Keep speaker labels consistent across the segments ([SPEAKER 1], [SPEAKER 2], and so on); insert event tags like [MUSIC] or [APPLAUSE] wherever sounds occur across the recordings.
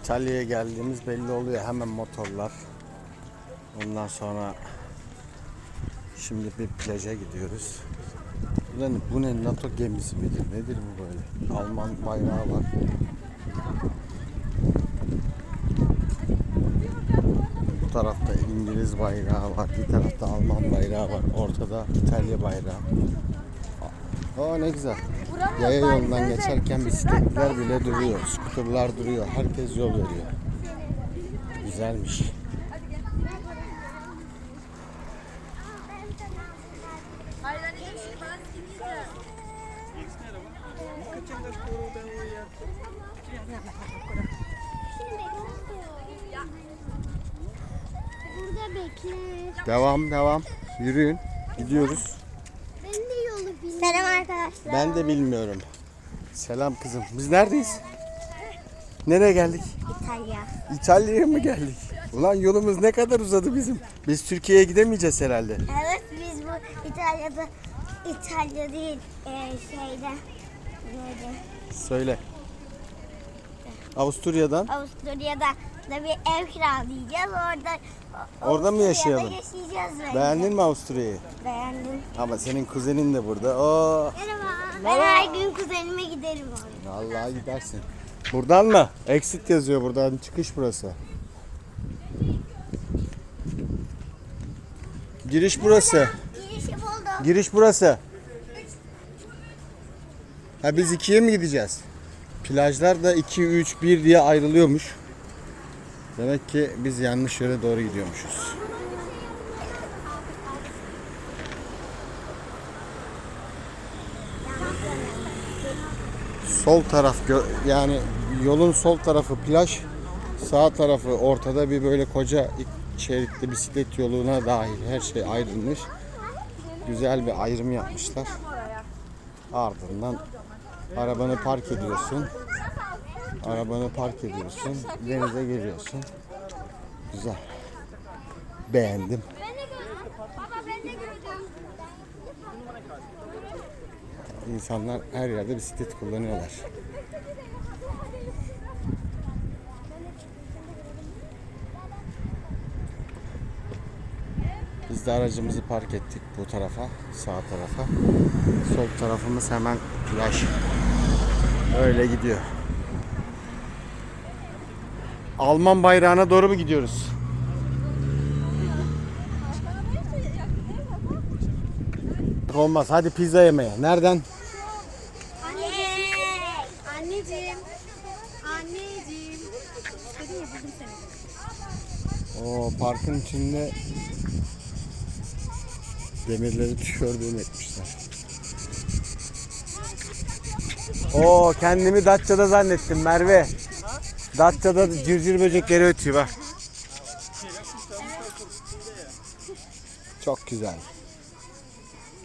[SPEAKER 1] İtalya'ya geldiğimiz belli oluyor. Hemen motorlar. Ondan sonra şimdi bir plaja gidiyoruz. Bu bu ne NATO gemisi midir? Nedir bu böyle? Alman bayrağı var. Bu tarafta İngiliz bayrağı var. Bir tarafta Alman bayrağı var. Ortada İtalya bayrağı. Aa ne güzel. Yaya yolundan geçerken bisikletler bile duruyor. Skuterlar duruyor. Herkes yol veriyor. Güzelmiş.
[SPEAKER 2] Burada bekle.
[SPEAKER 1] Devam devam. Yürüyün. Gidiyoruz.
[SPEAKER 2] Ben de yolu bilmiyorum. Selam arkadaşlar.
[SPEAKER 1] Ben de bilmiyorum. Selam kızım. Biz neredeyiz? Nereye geldik?
[SPEAKER 2] İtalya.
[SPEAKER 1] İtalya'ya mı geldik? Ulan yolumuz ne kadar uzadı bizim. Biz Türkiye'ye gidemeyeceğiz herhalde.
[SPEAKER 2] Evet biz bu İtalya'da İtalya değil e, şeyde neydi?
[SPEAKER 1] Söyle. Avusturya'dan.
[SPEAKER 2] Avusturya'da da bir ev kiralayacağız. Orada
[SPEAKER 1] Orada mı yaşayalım?
[SPEAKER 2] yaşayacağız bence.
[SPEAKER 1] Beğendin mi Avusturya'yı?
[SPEAKER 2] Beğendim.
[SPEAKER 1] Ama senin kuzenin de burada. Oo.
[SPEAKER 2] Merhaba. Ben her gün kuzenime giderim oraya.
[SPEAKER 1] Vallahi gidersin. Buradan mı? Exit yazıyor buradan. Çıkış burası. Giriş burası.
[SPEAKER 2] Girişi buldum.
[SPEAKER 1] Giriş burası. Ha biz ikiye mi gideceğiz? Plajlar da 2, 3, 1 diye ayrılıyormuş. Demek ki biz yanlış yöne doğru gidiyormuşuz. Sol taraf yani yolun sol tarafı plaj, sağ tarafı ortada bir böyle koca şeritli bisiklet yoluna dahil her şey ayrılmış. Güzel bir ayrım yapmışlar. Ardından arabanı park ediyorsun. Arabanı park ediyorsun. Denize giriyorsun. Güzel. Beğendim. İnsanlar her yerde bisiklet kullanıyorlar. Biz de aracımızı park ettik bu tarafa, sağ tarafa. Sol tarafımız hemen plaj. Öyle gidiyor. Alman bayrağına doğru mu gidiyoruz? Olmaz. Hadi pizza yemeye. Nereden?
[SPEAKER 2] Anneciğim. Anneciğim. Anneciğim. Dedim ya buldum seni.
[SPEAKER 1] O parkın içinde demirleri tişördüğünü etmişler. Oo kendimi Datça'da zannettim Merve. Datça'da cırcır böcekleri ötüyor bak. Çok güzel.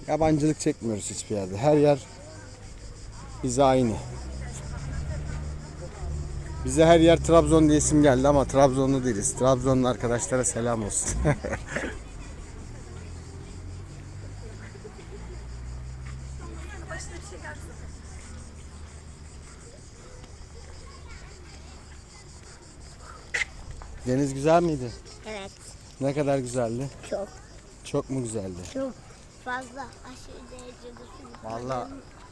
[SPEAKER 1] Yabancılık çekmiyoruz hiçbir yerde. Her yer bize aynı. Bize her yer Trabzon diye isim geldi ama Trabzonlu değiliz. Trabzonlu arkadaşlara selam olsun. [LAUGHS] Deniz güzel miydi?
[SPEAKER 2] Evet.
[SPEAKER 1] Ne kadar güzeldi?
[SPEAKER 2] Çok.
[SPEAKER 1] Çok mu güzeldi?
[SPEAKER 2] Çok fazla aşırı derecede su.
[SPEAKER 1] Vallahi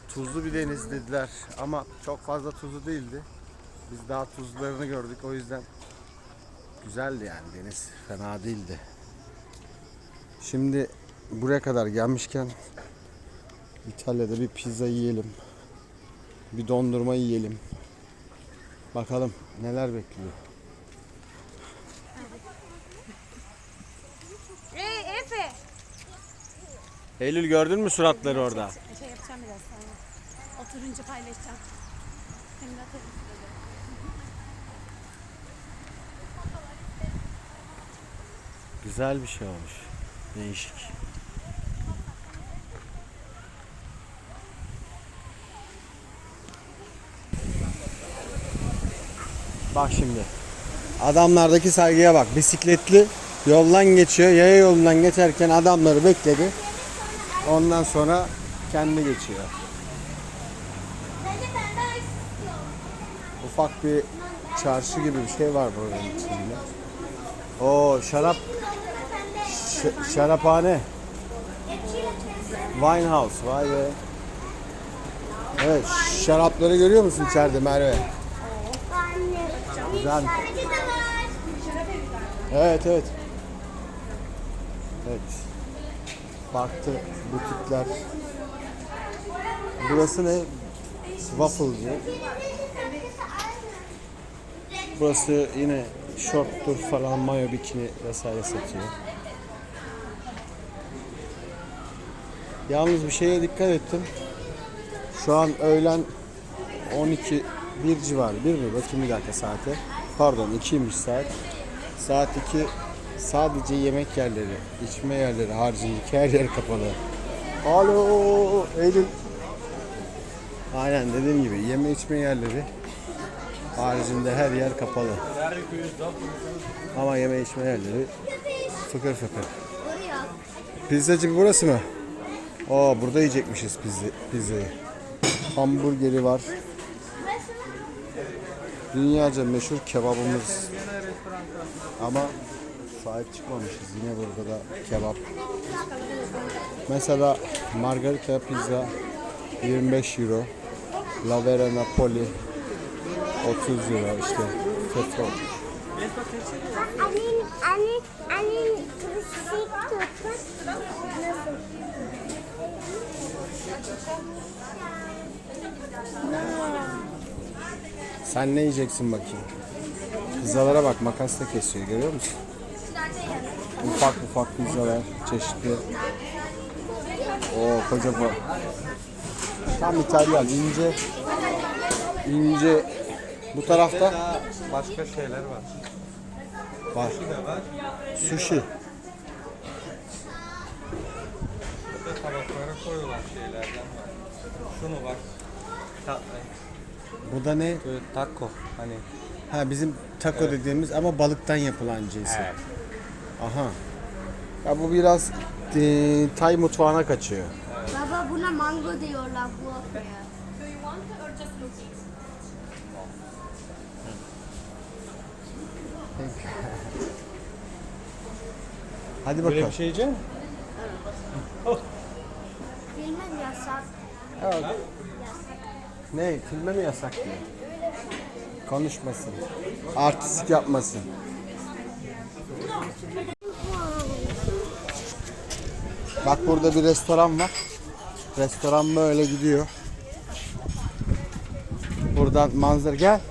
[SPEAKER 1] tuzlu bir deniz dediler ama çok fazla tuzlu değildi. Biz daha tuzlarını gördük o yüzden güzeldi yani deniz fena değildi. Şimdi buraya kadar gelmişken İtalya'da bir pizza yiyelim. Bir dondurma yiyelim. Bakalım neler bekliyor. Eylül gördün mü suratları orada?
[SPEAKER 3] Şey yapacağım biraz sonra. Oturunca paylaşacağım. Hem de atarım.
[SPEAKER 1] Güzel bir şey olmuş. Değişik. Bak şimdi. Adamlardaki saygıya bak. Bisikletli yoldan geçiyor. Yaya yolundan geçerken adamları bekledi. Ondan sonra kendi geçiyor. Ufak bir çarşı gibi bir şey var buranın içinde. Oo şarap ş- şaraphane. Wine House vay be. Evet şarapları görüyor musun içeride Merve? Güzel. Evet evet. Evet. Farklı butikler. Burası ne? Wafflecı. Burası yine şorttur falan, mayo, bikini vesaire satıyor. Yalnız bir şeye dikkat ettim. Şu an öğlen 12 1 civarı. 1 mi? Bakayım bir dakika saate. Pardon 2'ymiş saat. Saat 2 sadece yemek yerleri, içme yerleri haricindeki her yer kapalı. Alo Eylül. Aynen dediğim gibi yeme içme yerleri haricinde her yer kapalı. Ama yeme içme yerleri fıkır fıkır. Pizzacı burası mı? Aa burada yiyecekmişiz pizza, pizzayı. Hamburgeri var. Dünyaca meşhur kebabımız. Ama sahip çıkmamışız. Yine burada da kebap. Mesela margarita pizza 25 euro. La Vera Napoli 30 euro işte.
[SPEAKER 2] Nasıl?
[SPEAKER 1] Sen ne yiyeceksin bakayım? Pizzalara bak makasla kesiyor görüyor musun? Ufak ufak pizzalar çeşitli. Oo koca bu. Tam İtalyan ince ince bu tarafta
[SPEAKER 4] başka şeyler var.
[SPEAKER 1] var.
[SPEAKER 4] Ne var?
[SPEAKER 1] Sushi.
[SPEAKER 4] Burada tabaklara koyulan şeylerden var. Şunu bak. Ta,
[SPEAKER 1] Bu da ne?
[SPEAKER 4] taco hani.
[SPEAKER 1] Ha bizim taco dediğimiz ama balıktan yapılan cinsi. Aha. Ya bu biraz e, Tay mutfağına kaçıyor.
[SPEAKER 2] Baba buna mango diyorlar bu.
[SPEAKER 1] Hadi
[SPEAKER 4] Böyle
[SPEAKER 1] bakalım.
[SPEAKER 4] bir şey yiyecek misin?
[SPEAKER 2] Bilmem yasak.
[SPEAKER 1] Ne? Filme mi yasak diyor? Konuşmasın. Artistik yapmasın. Bak burada bir restoran var. Restoran böyle gidiyor. Buradan manzara gel.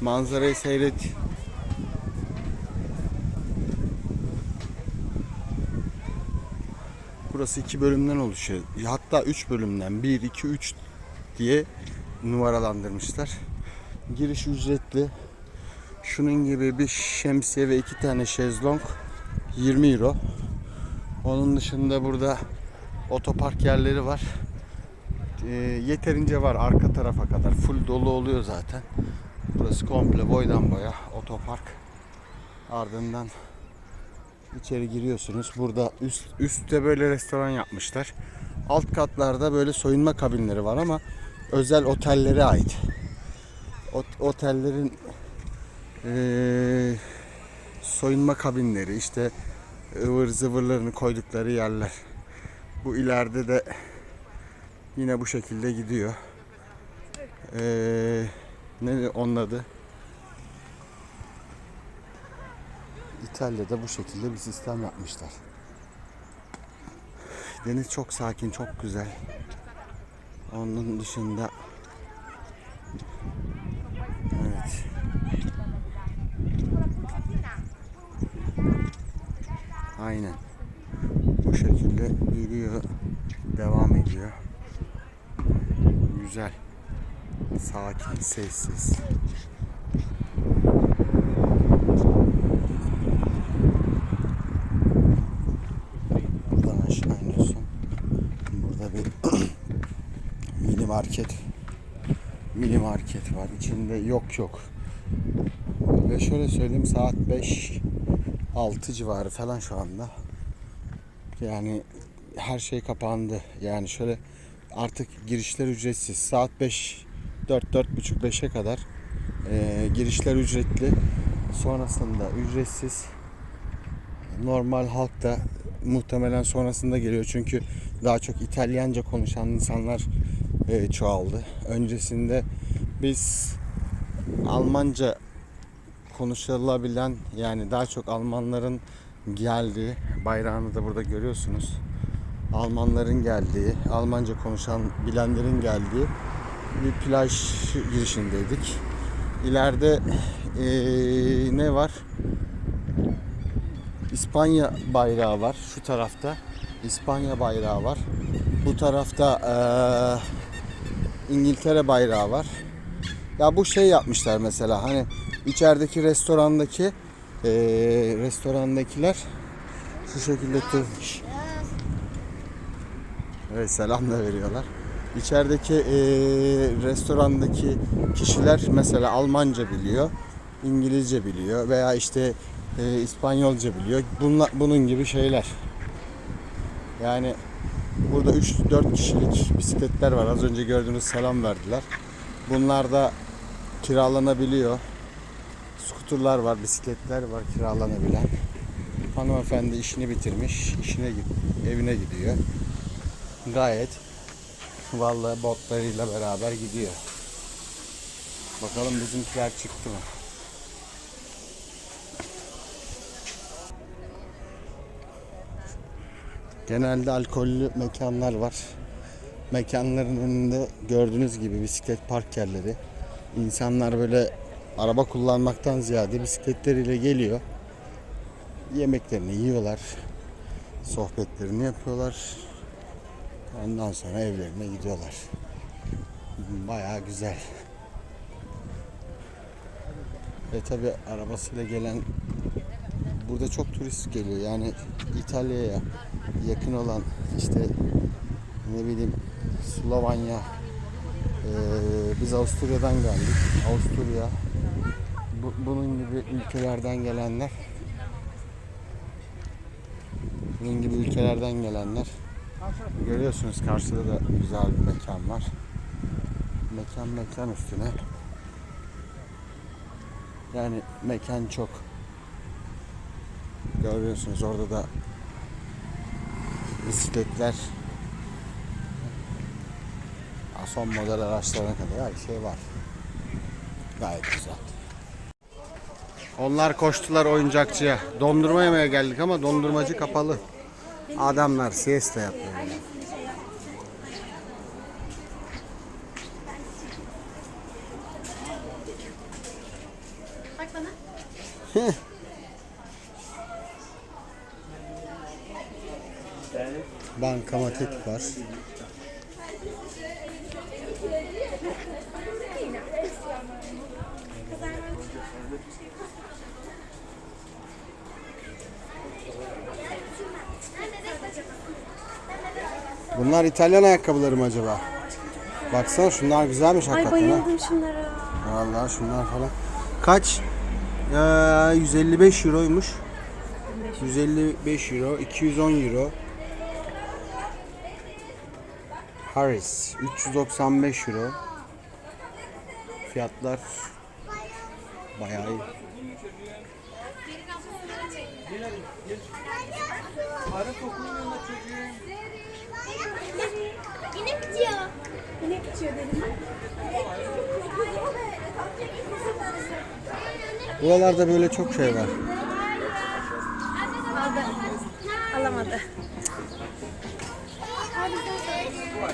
[SPEAKER 1] Manzarayı seyret. Burası iki bölümden oluşuyor. Hatta üç bölümden. Bir, iki, üç diye numaralandırmışlar. Giriş ücretli. Şunun gibi bir şemsiye ve iki tane şezlong 20 euro. Onun dışında burada otopark yerleri var. Ee, yeterince var arka tarafa kadar. Full dolu oluyor zaten. Burası komple boydan boya otopark. Ardından içeri giriyorsunuz. Burada üst üstte böyle restoran yapmışlar. Alt katlarda böyle soyunma kabinleri var ama özel otellere ait. Ot- otellerin eee, soyunma kabinleri işte ıvır zıvırlarını koydukları yerler. Bu ileride de yine bu şekilde gidiyor. Eee ne onun adı? İtalya'da bu şekilde bir sistem yapmışlar. Deniz çok sakin, çok güzel. Onun dışında Evet. Aynen. Bu şekilde yürüyor, devam ediyor. Güzel. Sakin, sessiz. Buradan aşağı iniyorsun. Burada bir [CLEARS THROAT] mini market mini market var. İçinde yok yok. Ve şöyle söyleyeyim saat 5 6 civarı falan şu anda. Yani her şey kapandı. Yani şöyle artık girişler ücretsiz. Saat 5 4-4.30-5'e kadar e, girişler ücretli. Sonrasında ücretsiz. Normal halk da muhtemelen sonrasında geliyor. Çünkü daha çok İtalyanca konuşan insanlar e, çoğaldı. Öncesinde biz Almanca konuşulabilen yani daha çok Almanların geldiği bayrağını da burada görüyorsunuz. Almanların geldiği, Almanca konuşan bilenlerin geldiği bir plaj girişindeydik. İleride eee, ne var? İspanya bayrağı var şu tarafta. İspanya bayrağı var. Bu tarafta eee, İngiltere bayrağı var. Ya bu şey yapmışlar mesela hani içerideki restorandaki eee, restorandakiler şu şekilde durmuş. Evet selam da veriyorlar. İçerideki eee, restorandaki kişiler mesela Almanca biliyor, İngilizce biliyor veya işte eee, İspanyolca biliyor. Bunla, bunun gibi şeyler. Yani burada 3-4 kişilik bisikletler var. Az önce gördüğünüz selam verdiler. Bunlar da kiralanabiliyor. Skuturlar var, bisikletler var kiralanabilen. Hanımefendi işini bitirmiş, işine evine gidiyor. Gayet vallahi botlarıyla beraber gidiyor. Bakalım bizimkiler çıktı mı? Genelde alkollü mekanlar var. Mekanların önünde gördüğünüz gibi bisiklet park yerleri. İnsanlar böyle araba kullanmaktan ziyade bisikletleriyle geliyor. Yemeklerini yiyorlar. Sohbetlerini yapıyorlar. Ondan sonra evlerine gidiyorlar. Bayağı güzel. Ve tabi arabasıyla gelen burada çok turist geliyor. Yani İtalya'ya yakın olan işte ne bileyim Slovanya ee, biz Avusturya'dan geldik. Avusturya bu, bunun gibi ülkelerden gelenler bunun gibi ülkelerden gelenler Görüyorsunuz karşıda da güzel bir mekan var. Mekan mekan üstüne. Yani mekan çok. Görüyorsunuz orada da bisikletler son model araçlarına kadar her şey var. Gayet güzel. Onlar koştular oyuncakçıya. Dondurma yemeye geldik ama dondurmacı kapalı. Adamlar siesta yapıyor.
[SPEAKER 3] Bak bana. [LAUGHS]
[SPEAKER 1] Bankamatik var. Bunlar İtalyan ayakkabıları mı acaba? Baksana şunlar güzelmiş
[SPEAKER 3] Ay
[SPEAKER 1] hakikaten ha.
[SPEAKER 3] bayıldım şunlara.
[SPEAKER 1] Vallahi şunlar falan. Kaç? Ee, 155 euroymuş. 155 euro, 210 euro. Harris 395 euro. Fiyatlar bayağı iyi.
[SPEAKER 2] Yine bitiyor.
[SPEAKER 3] Yine bitiyor dedim.
[SPEAKER 1] Buralarda böyle çok şey var.
[SPEAKER 3] Aldı. Alamadı.
[SPEAKER 2] Baba.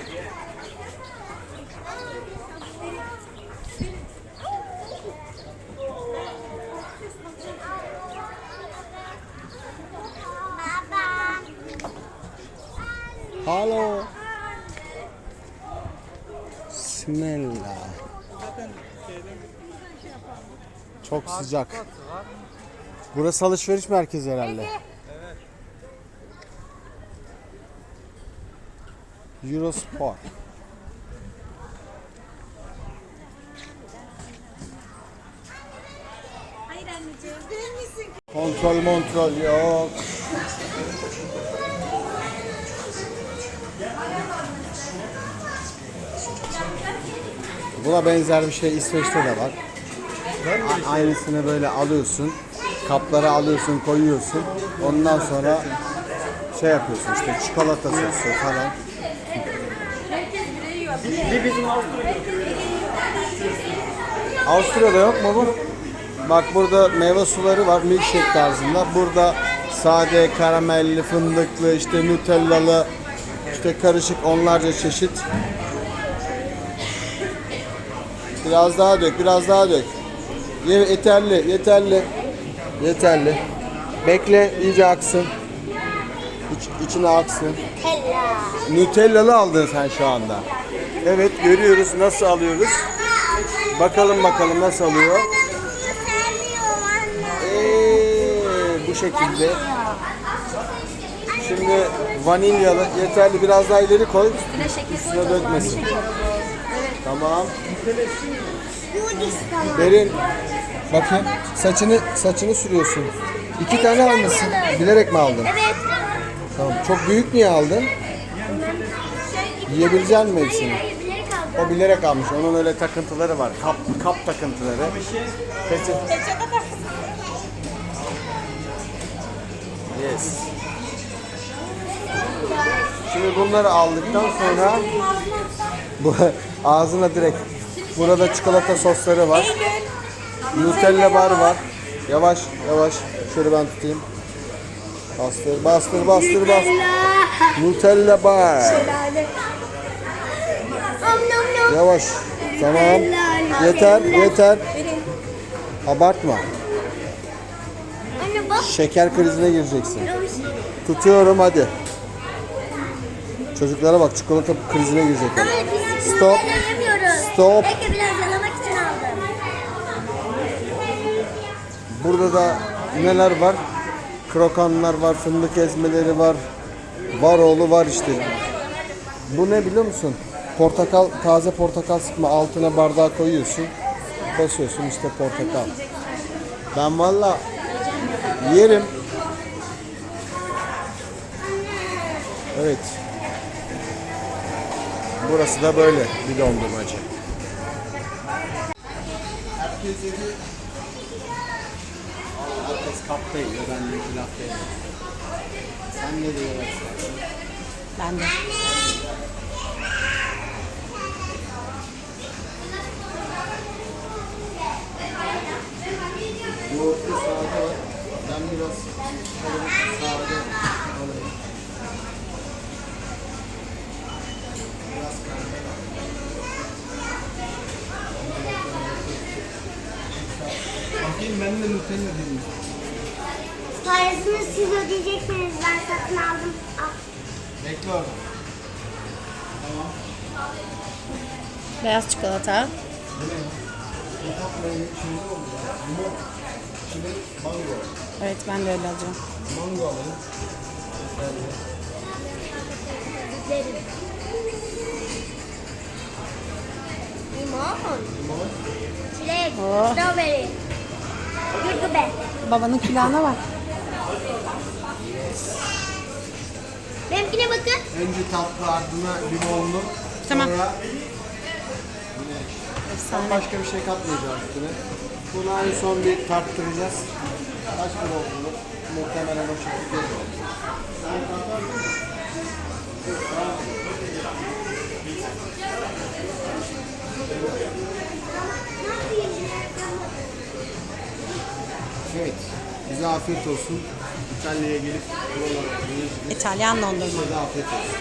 [SPEAKER 1] Halo. Smella. Çok sıcak. Burası alışveriş merkezi herhalde. Eurosport. Kontrol kontrol yok. Buna benzer bir şey İsveç'te de var. A- aynısını böyle alıyorsun. Kaplara alıyorsun, koyuyorsun. Ondan sonra şey yapıyorsun işte çikolata sosu falan. Avusturya'da yok mu bu? Bak burada meyve suları var milkshake tarzında. Burada sade, karamelli, fındıklı, işte nutellalı, işte karışık onlarca çeşit. Biraz daha dök, biraz daha dök. Ye, yeterli, yeterli. Yeterli. Bekle, iyice aksın. İç, içine aksın.
[SPEAKER 2] Hella.
[SPEAKER 1] Nutellalı aldın sen şu anda. Evet, görüyoruz nasıl alıyoruz. Bakalım bakalım nasıl alıyor. Ee, bu şekilde. Şimdi vanilyalı yeterli biraz daha ileri koy. Üstüne dökmesin. Tamam. Berin bakayım saçını saçını sürüyorsun. İki tane almışsın. Bilerek mi aldın?
[SPEAKER 2] Evet.
[SPEAKER 1] Tamam. Çok büyük niye aldın? Yiyebilecek misin hepsini? O bilerek almış. Onun öyle takıntıları var. Kap kap takıntıları. Peki. Yes. Şimdi bunları aldıktan sonra bu ağzına direkt burada çikolata sosları var. Nutella bar var. Yavaş yavaş şöyle ben tutayım. Bastır bastır bastır bastır. Nutella bar. Yavaş. Tamam. Yeter yeter. Abartma. Şeker krizine gireceksin. Tutuyorum hadi. Çocuklara bak çikolata krizine girecekler. Stop. Stop.
[SPEAKER 2] Bekle biraz yalamak için aldım.
[SPEAKER 1] Burada da neler var? Krokanlar var, fındık ezmeleri var. Varoğlu var işte. Bu ne biliyor musun? Portakal, taze portakal sıkma altına bardağa koyuyorsun. Basıyorsun işte portakal. Ben valla yerim. Evet. Burası da böyle bir dondurmacı. Herkes yedi. Herkes kapta yiyor, ben de yiyorum. Sen ne diyorsun?
[SPEAKER 3] Ben de.
[SPEAKER 1] Yoğurtlu sade var. Ben biraz kalabalık Bakayım ben de Nutella diyeyim.
[SPEAKER 2] Parasını siz ödeyeceksiniz. Ben satın aldım. Al.
[SPEAKER 1] Bekle orada.
[SPEAKER 3] Beyaz çikolata.
[SPEAKER 1] Mango.
[SPEAKER 3] Evet ben de öyle alacağım.
[SPEAKER 1] Mango alayım.
[SPEAKER 2] Derim. Limon.
[SPEAKER 1] Limon.
[SPEAKER 2] Çilek.
[SPEAKER 3] Oh.
[SPEAKER 2] Strawberry. Gürgübe.
[SPEAKER 3] Babanın külahına bak.
[SPEAKER 2] Benimkine bakın.
[SPEAKER 1] Önce tatlı ardına limonlu.
[SPEAKER 3] Tamam.
[SPEAKER 1] Sonra
[SPEAKER 3] Efsane.
[SPEAKER 1] başka bir şey katmayacağız üstüne. Bunu en son bir tarttıracağız. Kaç kilo olduğunu muhtemelen o şekilde olur. Sen Evet, bize afiyet olsun. İtalya'ya gelip buralara
[SPEAKER 3] İtalyan dondurma.
[SPEAKER 1] Size de afiyet olsun.